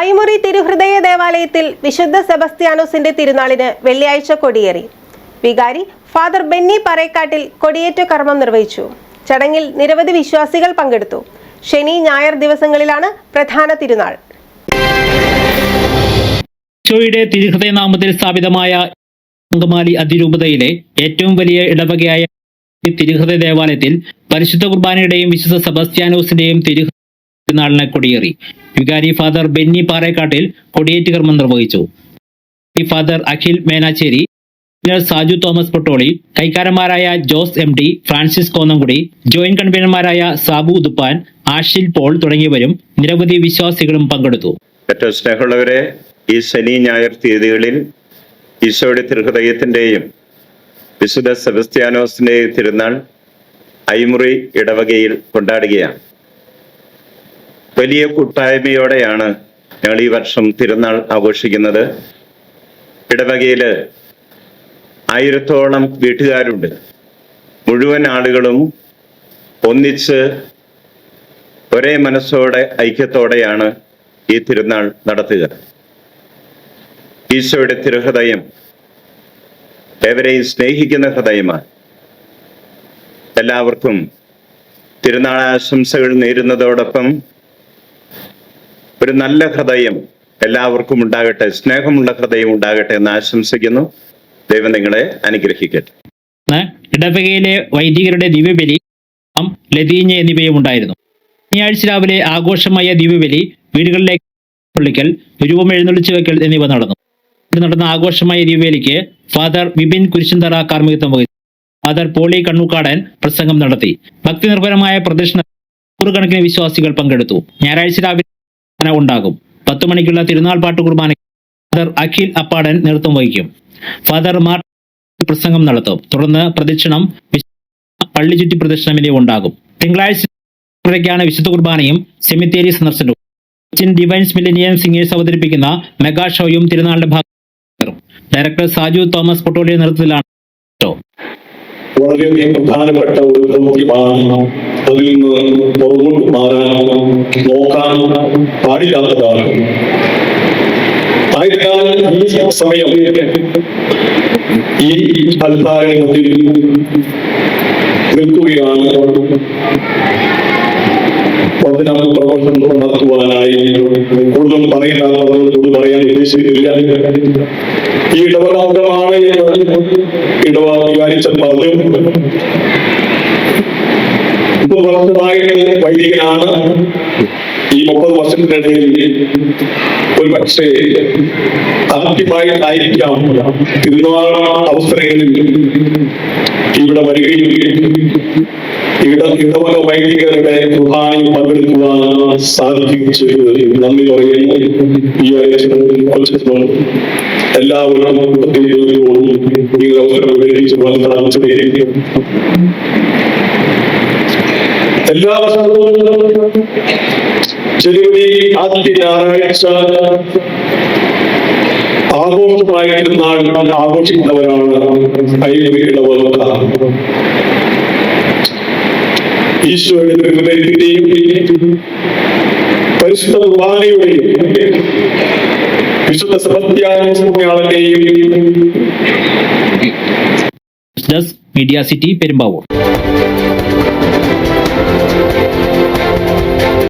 ഐമുറി തിരുഹൃദയ ദേവാലയത്തിൽ വിശുദ്ധ സെബസ്ത്യാനോസിന്റെ തിരുനാളിന് വെള്ളിയാഴ്ച കൊടിയേറി. വികാരി ഫാദർ ബെന്നി പറയക്കാട്ടിൽ കൊടിയേറ്റ കർമ്മം നിർവഹിച്ചു. ചടങ്ങിൽ നിരവധി വിശ്വാസികൾ പങ്കെടുത്തു. ശനി ഞായർ ദിവസങ്ങളിലാണ് പ്രധാന തിരുനാൾ. ഈശോയുടെ തിരുഹൃദയനാമത്തിൽ സ്ഥാപിതമായ അങ്കമാലി അതിരൂപതയിലെ ഏറ്റവും വലിയ ഇടവകയായ തിരുഹൃദയ ദേവാലയത്തിൽ പരിശുദ്ധ കുർബാനയുടെയും വിശുദ്ധ സെബസ്ത്യാനോസിന്റെയും തിരുനാളിനെ കൊടിയേറി. വികാരി ഫാദർ ബെന്നി പാറേക്കാട്ടിൽ കൊടിയേറ്റ് കർമ്മം നിർവഹിച്ചു father Akhil Menachery Saju Thomas പൊട്ടോളി കൈക്കാരന്മാരായ Jose M D Francis Konnamkudy joint കൺവീനർമാരായ Sabu Uduppan Ashil Paul തുടങ്ങിയവരും നിരവധി വിശ്വാസികളും പങ്കെടുത്തു. ഏറ്റവും സ്നേഹമുള്ളവരെ ഈ ശനി ഞായർ തീയതികളിൽ ഈശോയുടെ തിരുഹൃദയത്തിന്റെയും വിശുദ്ധ സെബസ്ത്യാനോസിന്റെയും തിരുനാൾ ഐമുറി ഇടവകയിൽ കൊണ്ടാടുകയാണ്. വലിയ കൂട്ടായ്മയോടെയാണ് ഞങ്ങൾ ഈ വർഷം തിരുനാൾ ആഘോഷിക്കുന്നത്. ഇടവകയിൽ ആയിരത്തോളം വീട്ടുകാരുണ്ട്. മുഴുവൻ ആളുകളും ഒന്നിച്ച് ഒരേ മനസ്സോടെ ഐക്യത്തോടെയാണ് ഈ തിരുനാൾ നടത്തുക. ഈശോയുടെ തിരുഹൃദയം ഏവരെയും സ്നേഹിക്കുന്ന ഹൃദയമാണ്. എല്ലാവർക്കും തിരുനാൾ ആശംസകൾ നേരുന്നതോടൊപ്പം ഒരു നല്ല ഹൃദയം എല്ലാവർക്കും ഉണ്ടാകട്ടെ സ്നേഹമുള്ള ഹൃദയം ഉണ്ടാകട്ടെ എന്ന് ആശംസിക്കുന്നു. ദൈവം നിങ്ങളെ അനുഗ്രഹിക്കട്ടെ. ഇടവകയിലെ വൈദികരുടെ ദിവ്യബലി ലതീഞ്ഞ എന്നിവയും ഉണ്ടായിരുന്നു. ശനിയാഴ്ച രാവിലെ ആഘോഷമായ ദിവ്യബലി വീടുകളിലേക്ക് പൊള്ളിക്കൽ രൂപം എഴുന്നള്ളിച്ചു വെക്കൽ എന്നിവ നടന്നു. നടന്ന ആഘോഷമായ ദിവ്യബലിക്ക് ഫാദർ വിപിൻ കുരിശന്തറ കാർമ്മികത്വം വഹിച്ചു. ഫാദർ പോളി കണ്ണൂക്കാടൻ പ്രസംഗം നടത്തി. ഭക്തി നിർഭരമായ പ്രദർശന നൂറുകണക്കിന് വിശ്വാസികൾ പങ്കെടുത്തു. ഞായറാഴ്ച രാവിലെ കുർബാന ഉണ്ടാകും. പത്തു മണിക്കുള്ള തിരുനാൾ പാട്ട് കുർബാന ഫാദർ അഖിൽ അപ്പാടൻ നേതൃത്വം വഹിക്കും. ഫാദർ മാർ പ്രസംഗം നടത്തും. തുടർന്ന് പ്രദക്ഷിണം പള്ളി ചുറ്റി പ്രദക്ഷിണം എന്നിവ ഉണ്ടാകും. തിങ്കളാഴ്ച ാണ് വിശുദ്ധ കുർബാനയും സെമിത്തേരി സന്ദർശനവും. കൊച്ചിൻ ഡിവൈൻസ് മില്ലേനിയം സിംഗേഴ്സ് അവതരിപ്പിക്കുന്ന മെഗാ ഷോയും തിരുനാളിന്റെ ഭാഗം ഡയറക്ടർ സാജു തോമസ് പൊട്ടോളിയുടെ നേതൃത്വത്തിലാണ് വളരെയധികം പ്രധാനപ്പെട്ട ഒരു ദൗത്യമാണ് അതിൽ നിന്ന് പുറകോട്ട് മാറാനും നോക്കാനും പാടില്ലാത്തതാണ്. ആയതിനാൽ ഈ സമയം ഈ അൽത്താരണത്തിൽ നിൽക്കുകയാണ്. വചനം പ്രവർത്തനം നടത്തുവാനായി കൂടുതൽ പറയുന്നതോട് പറയാൻ ഉദ്ദേശിക്കുന്നില്ല. ഈ ഇടവകാംഗമാണ് എന്ന് ഇടവ വികാരിച്ച പറഞ്ഞു മുപ്പത് വർഷമായിട്ട് വൈദികനാണ്. ഈ മുപ്പത് വർഷത്തിനിടയിൽ ഒരു പക്ഷേ ആദ്യമായിട്ടായിരിക്കാം തിരുവാറ അവസരങ്ങളിൽ ഇവിടെ വരികയും ഇട വൈദികരുടെ കുർബാനയിൽ പങ്കെടുക്കുവാൻ സാധിച്ചു നന്ദി പറയുന്നു ഈ ആഴ്ച എല്ലാവരും ഈ അവസരം എല്ലാ വർഷവും ആദ്യ ഞായറാഴ്ച ആഘോഷമായിരുന്ന ആഘോഷിക്കുന്നവരാണ്. ഐവീടവക ഈശോയുടെ ഹൃദയത്തിന്റെയും പരിശുദ്ധ കുർബാനയുടെയും വിശുദ്ധ സഭത്യാനുസ്മയാളന്റെയും മീഡിയ സിറ്റി പെരുമ്പാവൂർ